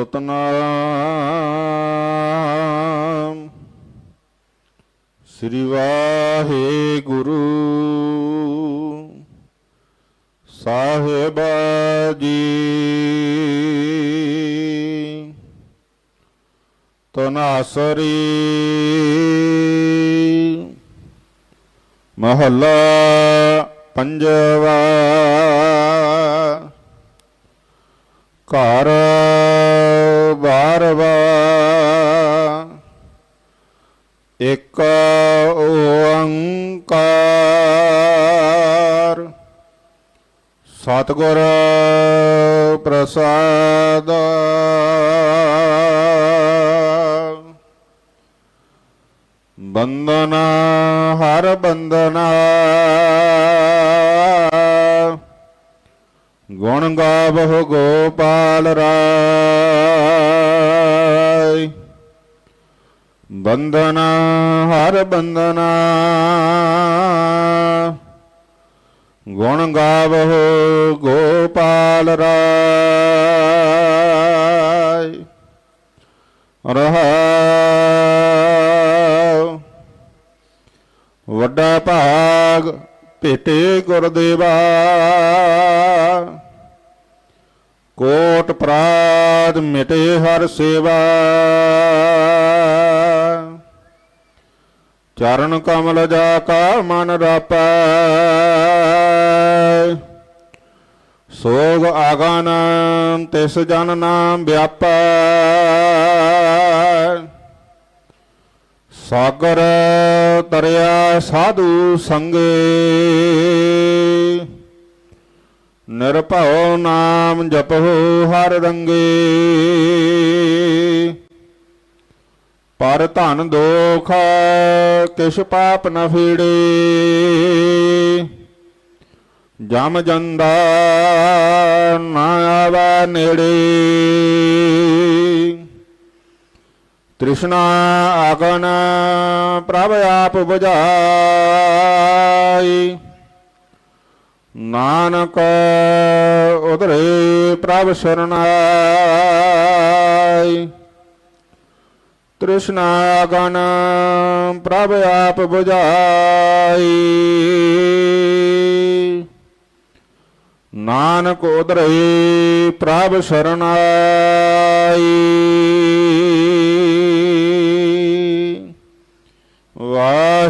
ਸਤਨਾਮ। ਸ੍ਰੀ ਵਾਹਿਗੁਰੂ। ਸਾਹਿਬ ਜੀ। ਤਨਾਸਰੀ। ਮਹੱਲਾ ਪੰਜਵਾ। ਘਰ ਬਾਰਵਾ ਇੱਕ ਓੰਕਾਰ। ਸਤਿਗੁਰ ਪ੍ਰਸਾਦ। ਬੰਦਨਾ ਹਰ ਬੰਦਨਾ ਗੁਣ ਗਾਵਹੁ ਗੋਪਾਲ ਰਾਏ। ਬੰਦਨਾ ਹਰ ਬੰਦਨਾ ਗੁਣ ਗਾਵਹੁ ਗੋਪਾਲ ਰਾਏ। ਰਹਾਉ ਵੱਡਾ ਭਾਗ ਭੇਟੇ ਗੁਰਦੇਵਾ। ਕੋਟ ਪ੍ਰਾਦ ਮਿਟੇ ਹਰ ਸੇਵਾ। ਚਰਨ ਕਮਲ ਜਾ ਕਾ ਮਨ ਰਾਪੈ। ਸੋਗ ਆਗਨ ਤਿਸ ਜਨ ਨਾਮ ਵਿਆਪੈ। ਸਾਗਰ ਤਰਿਆ ਸਾਧੂ ਸੰਗੇ। ਨਿਰਭਉ ਨਾਮ ਜਪਹੁ ਹਰ ਰੰਗੇ। ਪਰ ਧਨ ਦੋਖ ਕਿਛ ਪਾਪ ਨ ਫੀੜੇ। ਜਮ ਜੰਦਾ ਨਾ ਆਵੈ ਨੇੜੇ। ਤ੍ਰਿਸ਼ਨਾ ਆਗਨ ਪ੍ਰਭ ਆਪ 부ਝਾਈ ਨਾਨਕ ਉਧਰੇ ਪ੍ਰਭ ਸਰਨਾਈ। ਤ੍ਰਿਸ਼ਨਾ ਆਗਨ ਪ੍ਰਭ ਆਪ 부ਝਾਈ ਨਾਨਕ ਉਧਰੇ ਪ੍ਰਭ ਸਰਨਾਈ।